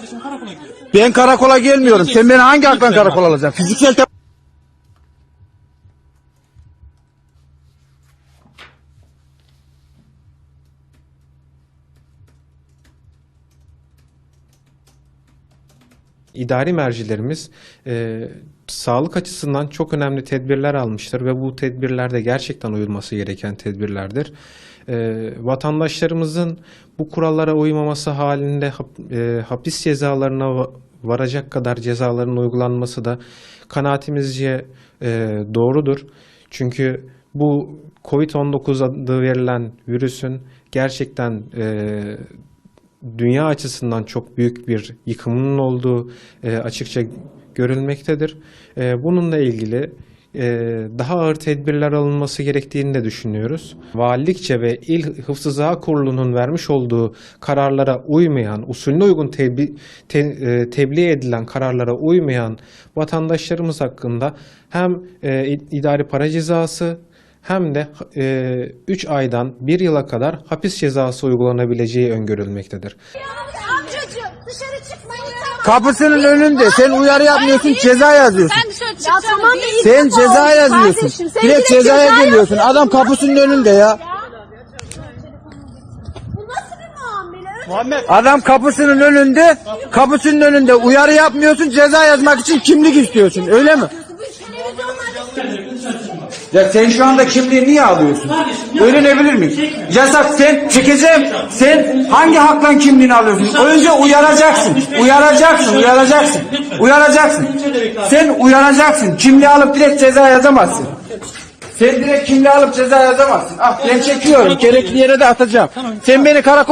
kardeşim karakola gidiyor. Ben karakola gelmiyorum. Sen beni hangi haktan karakola alacaksın? Fiziksel İdari mercilerimiz e, sağlık açısından çok önemli tedbirler almıştır ve bu tedbirler de gerçekten uyulması gereken tedbirlerdir. E, vatandaşlarımızın bu kurallara uymaması halinde e, hapis cezalarına va- varacak kadar cezaların uygulanması da kanaatimizce e, doğrudur. Çünkü bu Covid-19 adı verilen virüsün gerçekten e, dünya açısından çok büyük bir yıkımının olduğu e, açıkça görülmektedir. E, bununla ilgili e, daha ağır tedbirler alınması gerektiğini de düşünüyoruz. Valilikçe ve İl Hıfzı Sıha Kurulu'nun vermiş olduğu kararlara uymayan, usulüne uygun tebi- te- e, tebliğ edilen kararlara uymayan vatandaşlarımız hakkında hem e, idari para cezası hem de 3 aydan 1 yıla kadar hapis cezası uygulanabileceği öngörülmektedir. Amcacığım dışarı çıkmayın. Kapısının önünde. Sen uyarı yapmıyorsun, ceza yazıyorsun. Ben dışarı çıkacağım. Ya tamam da ilk Sen ceza oldu yazıyorsun. kardeşim. Direkt cezaya ceza geliyorsun. Adam kapısının önünde ya. Bu nasıl bir muamele? Önce Muhammed. Adam kapısının önünde, kapısının önünde uyarı yapmıyorsun, ceza yazmak için kimlik istiyorsun. Öyle mi? Ya sen şu anda kimliği niye alıyorsun? Öğrenebilir miyim? Yasak sen çekeceğim. Sen hangi haktan kimliğini alıyorsun? Önce uyaracaksın. Uyaracaksın, uyaracaksın. Uyaracaksın. Sen uyaracaksın. Kimliği alıp direkt ceza yazamazsın. Sen direkt kimliği alıp ceza yazamazsın. Ah ben çekiyorum. Gerekli yere de atacağım. Sen beni karakol